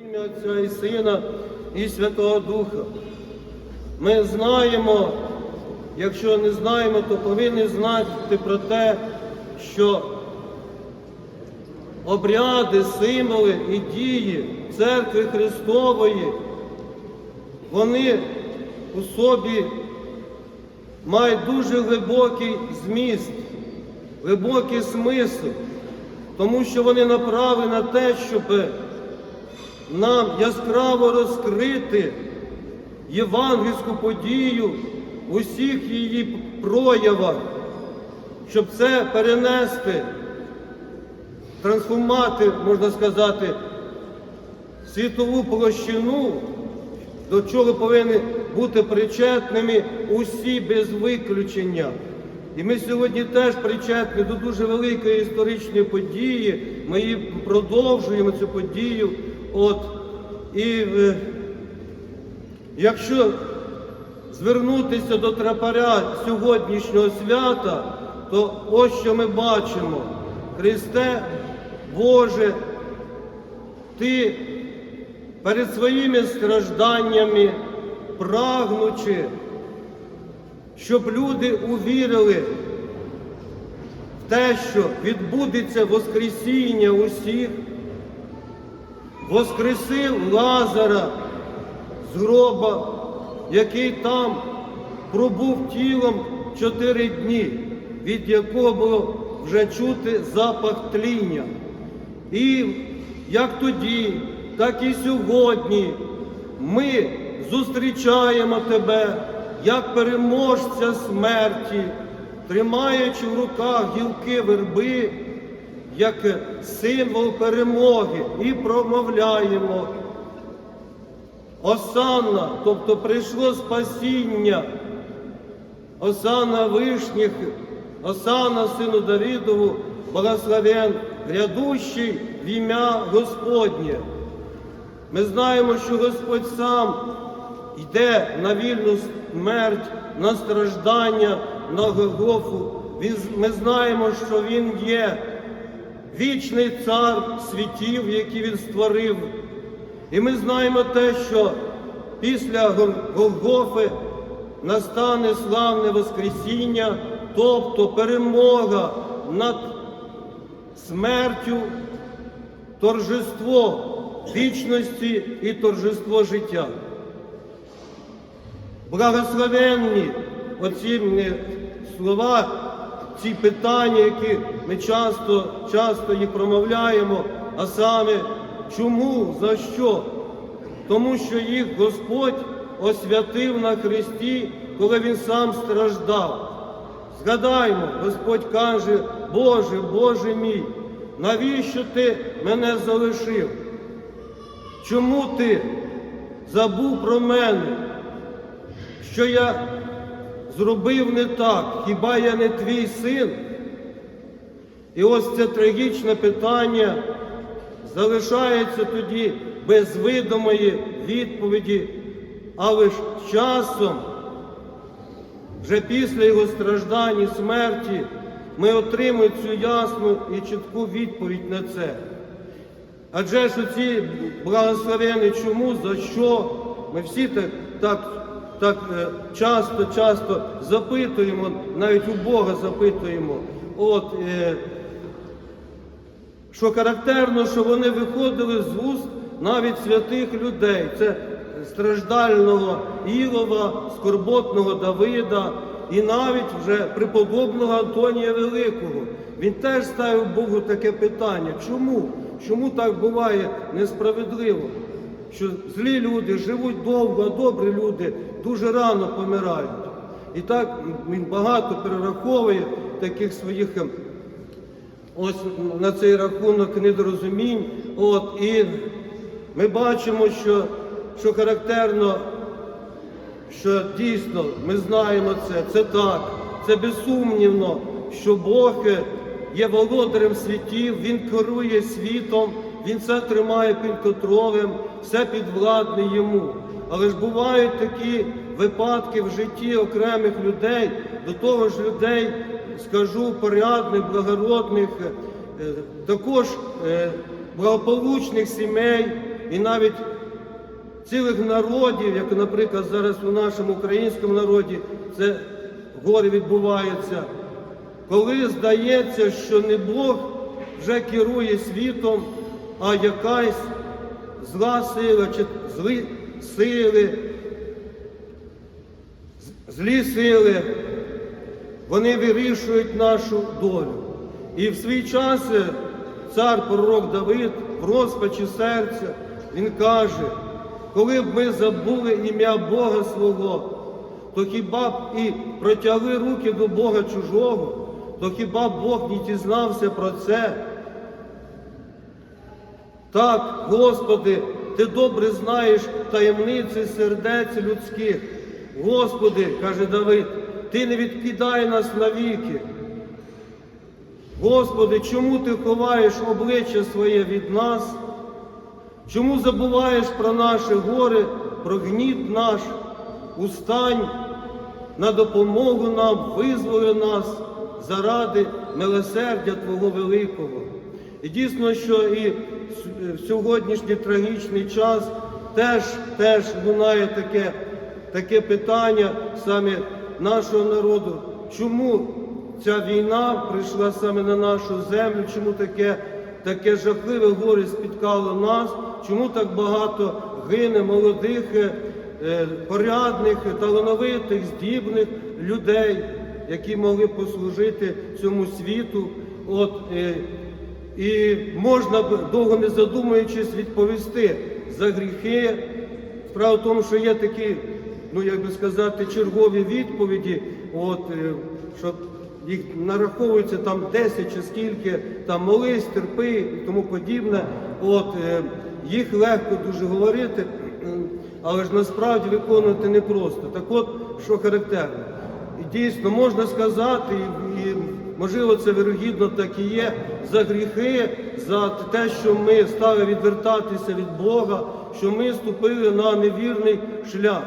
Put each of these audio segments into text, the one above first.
Ім'я Отця і Сина і Святого Духа. Ми знаємо, якщо не знаємо, то повинні знати про те, що обряди, символи і дії церкви Христової, вони у собі мають дуже глибокий зміст, глибокий смисл, тому що вони направлені на те, щоб нам яскраво розкрити євангельську подію у всіх її проявах, щоб це перенести, трансформувати, можна сказати, світову площину, до чого повинні бути причетними усі без виключення. І ми сьогодні теж причетні до дуже великої історичної події. Ми її продовжуємо цю подію. От, і е, якщо звернутися до трапаря сьогоднішнього свята, то ось що ми бачимо. Христе Боже, Ти перед своїми стражданнями, прагнучи, щоб люди увірили в те, що відбудеться Воскресіння усіх, воскресив Лазара з гроба, який там пробув тілом чотири дні, від якого було вже чути запах тління. І як тоді, так і сьогодні ми зустрічаємо тебе як переможця смерті, тримаючи в руках гілки верби, як символ перемоги, і промовляємо. Осанна, тобто прийшло спасіння, Осанна вишніх, Осанна сину Давидову, благословен, грядущий в ім'я Господнє. Ми знаємо, що Господь сам йде на вільну смерть, на страждання, на Голгофу. Ми знаємо, що Він є вічний цар світів, які він створив. І ми знаємо те, що після Гол- Голгофи настане славне Воскресіння, тобто перемога над смертю, торжество вічності і торжество життя. Благословенні оці слова, ці питання, які ми часто, часто їх промовляємо, а саме чому, за що? Тому що їх Господь освятив на Христі, коли Він сам страждав. Згадаймо, Господь каже, Боже, Боже мій, навіщо ти мене залишив? Чому ти забув про мене? Що я зробив не так, хіба я не твій син? І ось це трагічне питання залишається тоді без видимої відповіді, але ж часом, вже після його страждань і смерті, ми отримуємо цю ясну і чітку відповідь на це. Адже ж оці благословені чому, за що? Ми всі так, так, так е, часто, часто запитуємо, навіть у Бога запитуємо. От, е, що характерно, що вони виходили з вуст навіть святих людей. Це страждального Ілова, скорботного Давида і навіть вже преподобного Антонія Великого. Він теж ставив Богу таке питання. Чому? Чому так буває несправедливо? Що злі люди живуть довго, а добрі люди дуже рано помирають. І так він багато перераховує таких своїх ем, ось на цей рахунок недорозумінь. От, і ми бачимо, що, що характерно, що дійсно ми знаємо це, це так, це безсумнівно, що Бог є володарем світів, Він керує світом, Він все тримає під контролем, все підвладне йому. Але ж бувають такі випадки в житті окремих людей, до того ж людей, скажу, порядних, благородних, е, також е, благополучних сімей, і навіть цілих народів, як, наприклад, зараз у нашому українському народі це горе відбувається, коли здається, що не Бог вже керує світом, а якась зла сила чи злі сили, злі сили, вони вирішують нашу долю. І в свій час е, цар пророк Давид в розпачі серця, він каже, коли б ми забули ім'я Бога свого, то хіба б і протягли руки до Бога чужого, то хіба б Бог не дізнався про це? Так, Господи, Ти добре знаєш таємниці сердець людських. Господи, каже Давид, Ти не відкидай нас навіки. Господи, чому Ти ховаєш обличчя своє від нас? Чому забуваєш про наше горе, про гніт наш? Устань на допомогу нам, визволи нас заради милосердя Твого великого. І дійсно, що і в сьогоднішній трагічний час теж, теж лунає таке, таке питання саме нашого народу. Чому ця війна прийшла саме на нашу землю? Чому таке, таке жахливе горе спіткало нас? Чому так багато гине молодих, е, порядних, талановитих, здібних людей, які могли послужити цьому світу? От, е, і можна довго не задумуючись відповісти за гріхи. Справа в тому, що є такі, ну як би сказати, чергові відповіді, от, е, що їх нараховується там 10 чи скільки, там молись, терпи і тому подібне. От, е, їх легко дуже говорити, але ж насправді виконувати непросто. Так от, що характерно. І дійсно можна сказати, і, і можливо це вирогідно так і є, за гріхи, за те, що ми стали відвертатися від Бога, що ми ступили на невірний шлях.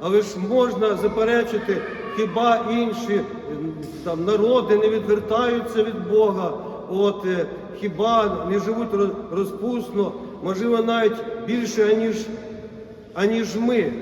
Але ж можна заперечити, хіба інші там, народи не відвертаються від Бога, от, е, хіба не живуть розпусно, можливо, навіть більше, аніж, аніж ми.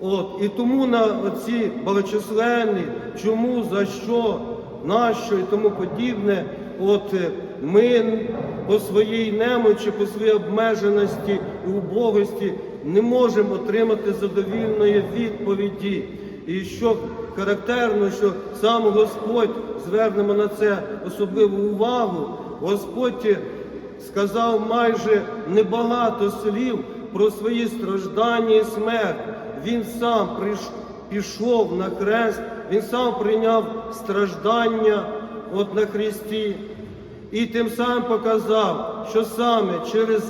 От, і тому на оці багаточисленні, чому, за що, нащо і тому подібне, от е, ми по своїй немочі, по своїй обмеженості і убогості не можемо отримати задовільної відповіді. І що характерно, що сам Господь звернемо на це особливу увагу, Господь сказав майже небагато слів про свої страждання і смерть. Він сам прийш- пішов на хрест, він сам прийняв страждання от на хресті і тим самим показав, що саме через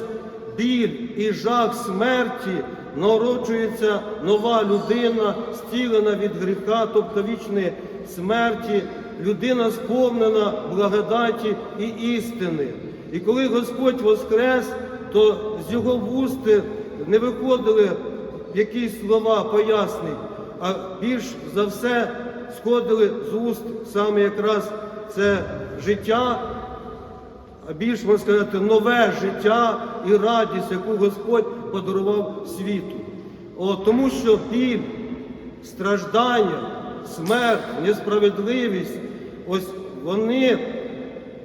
біль і жах смерті народжується нова людина, стілена від гріха, тобто вічної смерті, людина сповнена благодаті і істини. І коли Господь воскрес, то з його вуст не виходили якісь слова пояснень, а більш за все сходили з уст саме якраз це життя, а більш можна сказати, нове життя і радість, яку Господь подарував світу. О, тому що біль, страждання, смерть, несправедливість, ось вони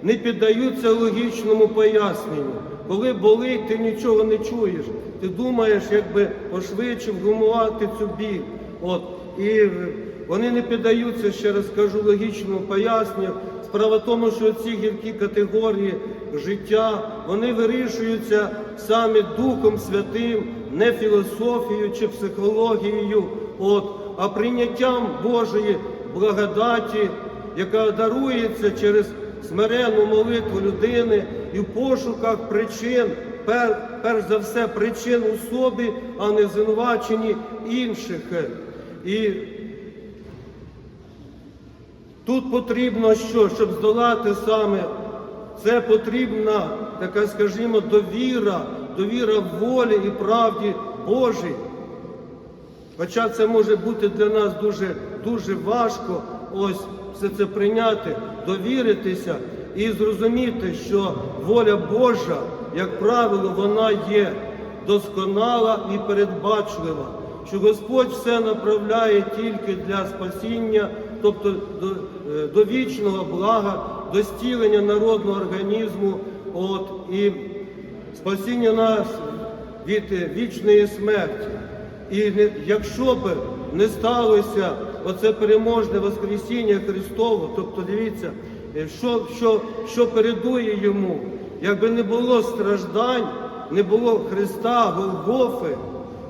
не піддаються логічному поясненню. Коли болить, ти нічого не чуєш. Ти думаєш, якби пошвидше вгумувати цю біль. От. І вони не піддаються, ще раз кажу, логічному поясненню. Справа в тому, що ці гіркі категорії життя, вони вирішуються саме Духом Святим, не філософією чи психологією, от, а прийняттям Божої благодаті, яка дарується через смиренну молитву людини і в пошуках причин, пер, перш за все, причин у собі, а не в звинуваченні інших. І тут потрібно що, щоб здолати саме, це потрібна така, скажімо, довіра, довіра волі і правді Божій. Хоча це може бути для нас дуже, дуже важко ось все це прийняти, довіритися і зрозуміти, що воля Божа, як правило, вона є досконала і передбачлива, що Господь все направляє тільки для спасіння, тобто до, е, до вічного блага, до стілення народного організму, от, і спасіння нас від вічної смерті. І не, якщо б не сталося оце переможне Воскресіння Христове, тобто дивіться, е, що, що, що передує йому, якби не було страждань, не було Христа, Голгофи,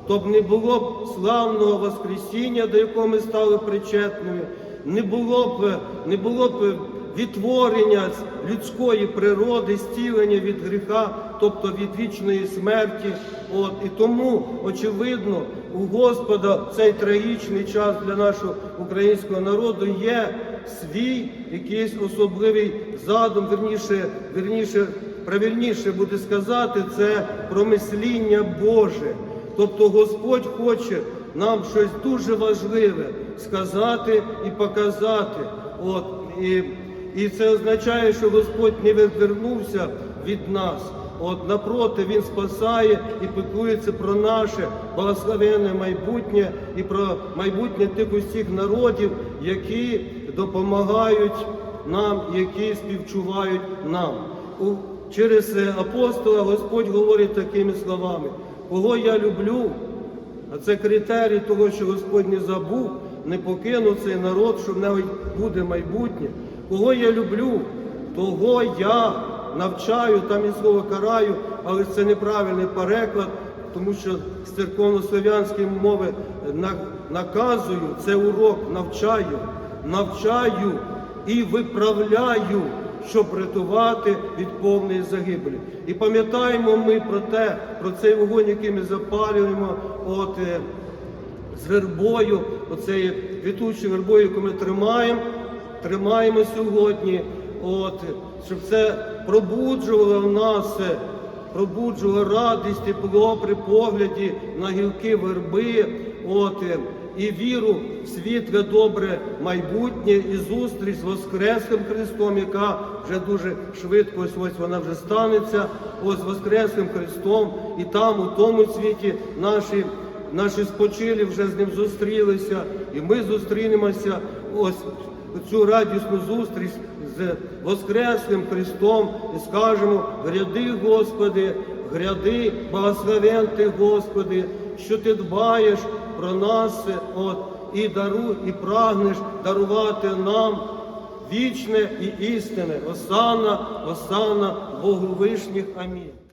то б не було б славного Воскресіння, до якого ми стали причетними, не було б, не було б відтворення людської природи, стілення від гріха, тобто від вічної смерті. От, і тому, очевидно, у Господа цей трагічний час для нашого українського народу є свій якийсь особливий задум, верніше, верніше, правильніше буде сказати, це промисління Боже. Тобто Господь хоче нам щось дуже важливе сказати і показати. От, і, і це означає, що Господь не відвернувся від нас. От напроти Він спасає і піклується про наше благословенне майбутнє і про майбутнє тих усіх народів, які допомагають нам, які співчувають нам. Через е, апостола Господь говорить такими словами: кого я люблю, а це критерій того, що Господь не забув, не покинув цей народ, що в навіть буде майбутнє. Кого я люблю, того я навчаю, там є слово караю, але це неправильний переклад, тому що з церковнослов'янської мови наказую, це урок навчаю, навчаю і виправляю, щоб рятувати від повної загибелі. І пам'ятаємо ми про те, про цей вогонь, який ми запалюємо, от е, з вербою, оцею квітучою вербою, яку ми тримаємо, тримаємо сьогодні, от, щоб це пробуджувало в нас, е, пробуджувало радість, тепло при погляді на гілки верби, от, е, і віру в світле добре майбутнє і зустріч з Воскреслим Христом, яка вже дуже швидко, ось ось вона вже станеться, ось Воскреслим Христом, і там, у тому світі, наші наші спочилі вже з ним зустрілися, і ми зустрінемося. Ось цю радісну зустріч з Воскреслим Христом. І скажемо: гряди, Господи, гряди, благословен Ти, Господи, що Ти дбаєш про нас, от, і дару, і прагнеш дарувати нам вічне і істине. Осана, осана Богу вишніх. Амінь.